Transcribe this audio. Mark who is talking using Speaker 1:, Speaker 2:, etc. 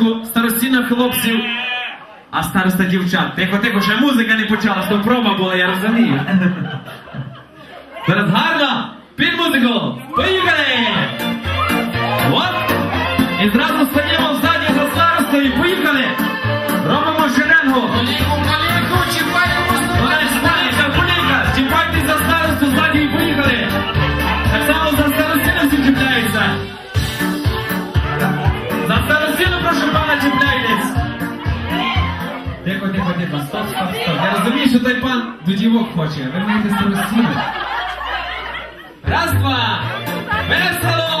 Speaker 1: річку, старостіна хлопців, а староста дівчат. Тихо, тихо, ще музика не почала, то проба була, я розумію. Зараз гарно під музику. Поїхали!
Speaker 2: do živog hoće. Vrnite se u sinu. Raz, dva, veselo!